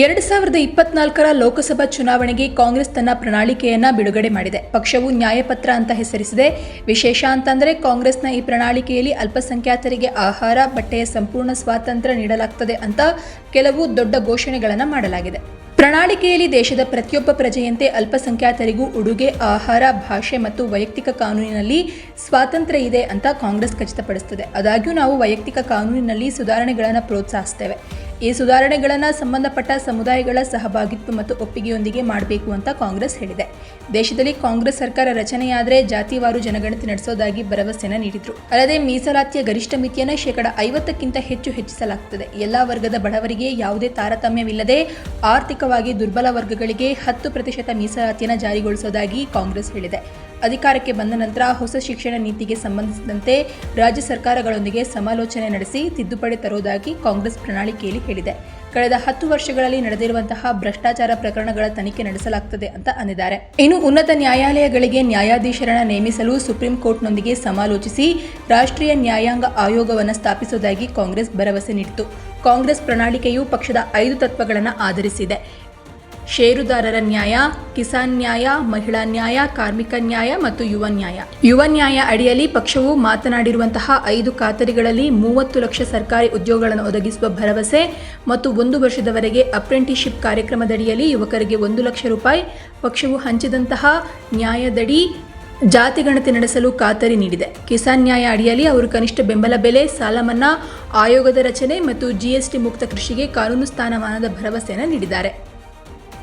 ಎರಡು ಸಾವಿರದ ಇಪ್ಪತ್ನಾಲ್ಕರ ಲೋಕಸಭಾ ಚುನಾವಣೆಗೆ ಕಾಂಗ್ರೆಸ್ ತನ್ನ ಪ್ರಣಾಳಿಕೆಯನ್ನ ಬಿಡುಗಡೆ ಮಾಡಿದೆ. ಪಕ್ಷವು ನ್ಯಾಯಪತ್ರ ಅಂತ ಹೆಸರಿಸಿದೆ. ವಿಶೇಷ ಅಂತಂದ್ರೆ ಕಾಂಗ್ರೆಸ್ನ ಈ ಪ್ರಣಾಳಿಕೆಯಲ್ಲಿ ಅಲ್ಪಸಂಖ್ಯಾತರಿಗೆ ಆಹಾರ, ಬಟ್ಟೆಯ ಸಂಪೂರ್ಣ ಸ್ವಾತಂತ್ರ್ಯ ನೀಡಲಾಗ್ತದೆ ಅಂತ ಕೆಲವು ದೊಡ್ಡ ಘೋಷಣೆಗಳನ್ನು ಮಾಡಲಾಗಿದೆ. ಪ್ರಣಾಳಿಕೆಯಲ್ಲಿ ದೇಶದ ಪ್ರತಿಯೊಬ್ಬ ಪ್ರಜೆಯಂತೆ ಅಲ್ಪಸಂಖ್ಯಾತರಿಗೂ ಉಡುಗೆ, ಆಹಾರ, ಭಾಷೆ ಮತ್ತು ವೈಯಕ್ತಿಕ ಕಾನೂನಿನಲ್ಲಿ ಸ್ವಾತಂತ್ರ್ಯ ಇದೆ ಅಂತ ಕಾಂಗ್ರೆಸ್ ಖಚಿತಪಡಿಸುತ್ತದೆ. ಆದಾಗ್ಯೂ ನಾವು ವೈಯಕ್ತಿಕ ಕಾನೂನಿನಲ್ಲಿ ಸುಧಾರಣೆಗಳನ್ನು ಪ್ರೋತ್ಸಾಹಿಸ್ತೇವೆ. ಈ ಸುಧಾರಣೆಗಳನ್ನು ಸಂಬಂಧಪಟ್ಟ ಸಮುದಾಯಗಳ ಸಹಭಾಗಿತ್ವ ಮತ್ತು ಒಪ್ಪಿಗೆಯೊಂದಿಗೆ ಮಾಡಬೇಕು ಅಂತ ಕಾಂಗ್ರೆಸ್ ಹೇಳಿದೆ. ದೇಶದಲ್ಲಿ ಕಾಂಗ್ರೆಸ್ ಸರ್ಕಾರ ರಚನೆಯಾದರೆ ಜಾತಿವಾರು ಜನಗಣತಿ ನಡೆಸೋದಾಗಿ ಭರವಸೆಯನ್ನು ನೀಡಿದರು. ಅಲ್ಲದೆ ಮೀಸಲಾತಿಯ ಗರಿಷ್ಠ ಮಿತಿಯನ್ನು ಶೇಕಡ ಐವತ್ತಕ್ಕಿಂತ ಹೆಚ್ಚು ಹೆಚ್ಚಿಸಲಾಗುತ್ತದೆ ಎಲ್ಲ ವರ್ಗದ ಬಡವರಿಗೆ ಯಾವುದೇ ತಾರತಮ್ಯವಿಲ್ಲದೆ ಆರ್ಥಿಕವಾಗಿ ದುರ್ಬಲ ವರ್ಗಗಳಿಗೆ ಹತ್ತು ಪ್ರತಿಶತ ಮೀಸಲಾತಿಯನ್ನು ಜಾರಿಗೊಳಿಸೋದಾಗಿ ಕಾಂಗ್ರೆಸ್ ಹೇಳಿದೆ. ಅಧಿಕಾರಕ್ಕೆ ಬಂದ ನಂತರ ಹೊಸ ಶಿಕ್ಷಣ ನೀತಿಗೆ ಸಂಬಂಧಿಸಿದಂತೆ ರಾಜ್ಯ ಸರ್ಕಾರಗಳೊಂದಿಗೆ ಸಮಾಲೋಚನೆ ನಡೆಸಿ ತಿದ್ದುಪಡಿ ತರುವುದಾಗಿ ಕಾಂಗ್ರೆಸ್ ಪ್ರಣಾಳಿಕೆಯಲ್ಲಿ ಹೇಳಿದೆ. ಕಳೆದ ಹತ್ತು ವರ್ಷಗಳಲ್ಲಿ ನಡೆದಿರುವಂತಹ ಭ್ರಷ್ಟಾಚಾರ ಪ್ರಕರಣಗಳ ತನಿಖೆ ನಡೆಸಲಾಗುತ್ತದೆ ಅಂತ ಅಂದಿದ್ದಾರೆ. ಇನ್ನು ಉನ್ನತ ನ್ಯಾಯಾಲಯಗಳಿಗೆ ನ್ಯಾಯಾಧೀಶರನ್ನ ನೇಮಿಸಲು ಸುಪ್ರೀಂ ಕೋರ್ಟ್ನೊಂದಿಗೆ ಸಮಾಲೋಚಿಸಿ ರಾಷ್ಟ್ರೀಯ ನ್ಯಾಯಾಂಗ ಆಯೋಗವನ್ನು ಸ್ಥಾಪಿಸುವುದಾಗಿ ಕಾಂಗ್ರೆಸ್ ಭರವಸೆ ನೀಡಿತು. ಕಾಂಗ್ರೆಸ್ ಪ್ರಣಾಳಿಕೆಯು ಪಕ್ಷದ ಐದು ತತ್ವಗಳನ್ನು ಆಧರಿಸಿದೆ. ಷೇರುದಾರರ ನ್ಯಾಯ, ಕಿಸಾನ್ ನ್ಯಾಯ, ಮಹಿಳಾ ನ್ಯಾಯ, ಕಾರ್ಮಿಕ ನ್ಯಾಯ ಮತ್ತು ಯುವ ನ್ಯಾಯ. ಯುವ ನ್ಯಾಯ ಅಡಿಯಲ್ಲಿ ಪಕ್ಷವು ಮಾತನಾಡಿರುವಂತಹ ಐದು ಖಾತರಿಗಳಲ್ಲಿ ಮೂವತ್ತು ಲಕ್ಷ ಸರ್ಕಾರಿ ಉದ್ಯೋಗಗಳನ್ನು ಒದಗಿಸುವ ಭರವಸೆ ಮತ್ತು ಒಂದು ವರ್ಷದವರೆಗೆ ಅಪ್ರೆಂಟಿಸ್ಶಿಪ್ ಕಾರ್ಯಕ್ರಮದಡಿಯಲ್ಲಿ ಯುವಕರಿಗೆ ಒಂದು ಲಕ್ಷ ರೂಪಾಯಿ, ಪಕ್ಷವು ಹಂಚಿದಂತಹ ನ್ಯಾಯದಡಿ ಜಾತಿಗಣತಿ ನಡೆಸಲು ಖಾತರಿ ನೀಡಿದೆ. ಕಿಸಾನ್ ನ್ಯಾಯ ಅಡಿಯಲ್ಲಿ ಅವರು ಕನಿಷ್ಠ ಬೆಂಬಲ ಬೆಲೆ, ಸಾಲ ಮನ್ನಾ, ಆಯೋಗದ ರಚನೆ ಮತ್ತು ಜಿಎಸ್ಟಿ ಮುಕ್ತ ಕೃಷಿಗೆ ಕಾನೂನು ಸ್ಥಾನಮಾನದ ಭರವಸೆಯನ್ನು ನೀಡಿದ್ದಾರೆ.